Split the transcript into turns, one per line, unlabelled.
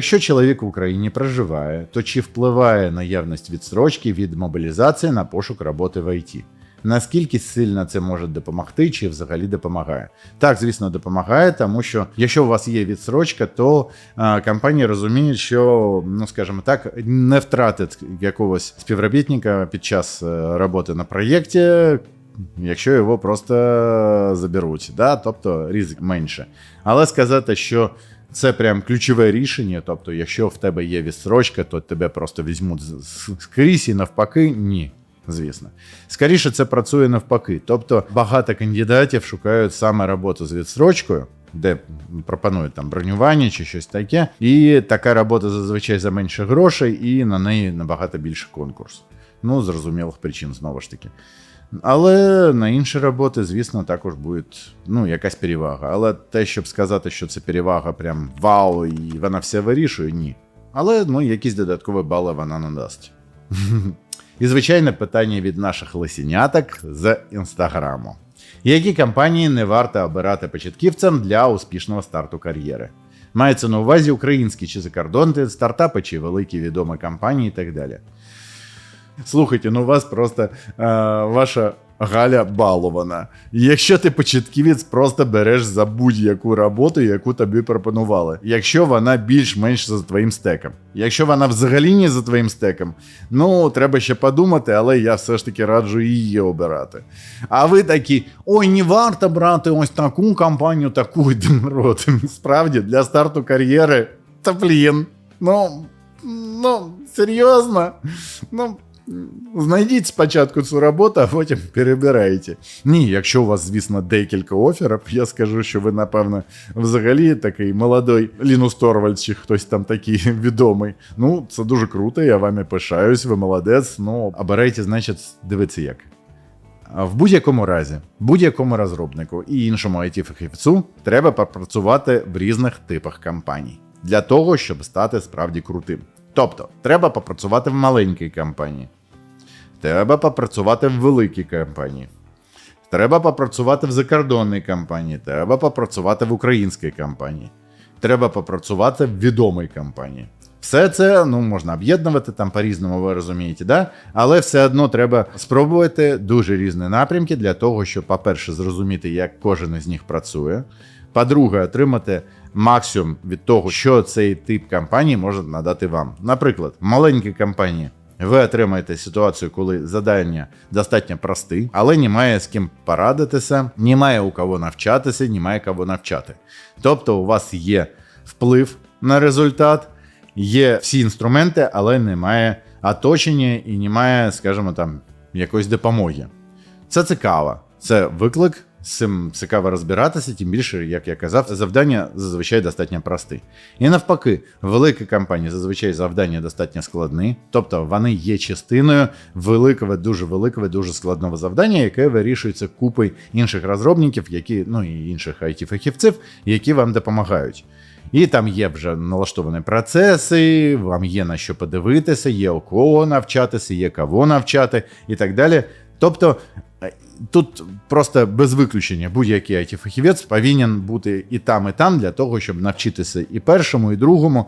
Якщо чоловік в Україні проживає, то чи впливає наявність відстрочки від мобілізації на пошук роботи в ІТ? Наскільки сильно це може допомогти, чи взагалі допомагає? Так, звісно, допомагає, тому що якщо у вас є відстрочка, то е, компанії розуміють, що, ну скажімо так, не втратить якогось співробітника під час е, роботи на проєкті, якщо його просто заберуть. Да? Тобто ризик менше. Але сказати, що це прям ключове рішення. Тобто, якщо в тебе є відстрочка, то тебе просто візьмуть з- з- скрізь і навпаки, ні. Звісно, скоріше це працює навпаки. Тобто багато кандидатів шукають саме роботу з відстрочкою, де пропонують там бронювання чи щось таке. І така робота зазвичай за менше грошей, і на неї набагато більше конкурс. Ну, зрозумілих причин знову ж таки. Але на інші роботи, звісно, також буде ну, якась перевага. Але те, щоб сказати, що це перевага прям вау, і вона все вирішує, ні. Але ну, якісь додаткові бали вона надасть. І звичайне питання від наших лисіняток з інстаграму. Які компанії не варто обирати початківцям для успішного старту кар'єри? Мається на увазі українські чи закордонні стартапи, чи великі відомі компанії і так далі. Слухайте, ну у вас просто е, ваша Галя балована. Якщо ти початківець, просто береш за будь-яку роботу, яку тобі пропонували. Якщо вона більш-менш за твоїм стеком. Якщо вона взагалі не за твоїм стеком, ну треба ще подумати, але я все ж таки раджу її обирати. А ви такі: ой, не варто брати ось таку компанію, таку народ. Справді, для старту кар'єри, та блін. Ну, ну, серйозно. Ну, Знайдіть спочатку цю роботу, а потім перебирайте. Ні, якщо у вас, звісно, декілька оферів, я скажу, що ви, напевно, взагалі такий молодий Лінус Торвальд чи хтось там такий відомий. Ну, це дуже круто, я вами пишаюсь, ви молодець. Ну, обирайте, значить, дивіться як. В будь-якому разі, будь-якому розробнику і іншому it фахівцю треба попрацювати в різних типах компаній для того, щоб стати справді крутим. Тобто, треба попрацювати в маленькій компанії, треба попрацювати в великій компанії, треба попрацювати в закордонній компанії, треба попрацювати в українській компанії, треба попрацювати в відомій компанії. Все це ну можна об'єднувати там по-різному, ви розумієте, да? але все одно треба спробувати дуже різні напрямки для того, щоб, по-перше, зрозуміти, як кожен із них працює. По-друге, отримати максимум від того, що цей тип компанії може надати вам. Наприклад, в маленькій компанії ви отримаєте ситуацію, коли завдання достатньо прості, але немає з ким порадитися, немає у кого навчатися, немає кого навчати. Тобто, у вас є вплив на результат, є всі інструменти, але немає оточення і немає, скажімо там, якоїсь допомоги. Це цікаво. Це виклик. З цим цікаво розбиратися, тим більше, як я казав, завдання зазвичай достатньо прості. І навпаки, великі компанії зазвичай завдання достатньо складні, тобто вони є частиною великого, дуже великого, дуже складного завдання, яке вирішується купою інших розробників, які, ну і інших it фахівців які вам допомагають. І там є вже налаштовані процеси, вам є на що подивитися, є у кого навчатися, є кого навчати і так далі. Тобто тут просто без виключення будь-який it фахівець повинен бути і там, і там для того, щоб навчитися і першому, і другому,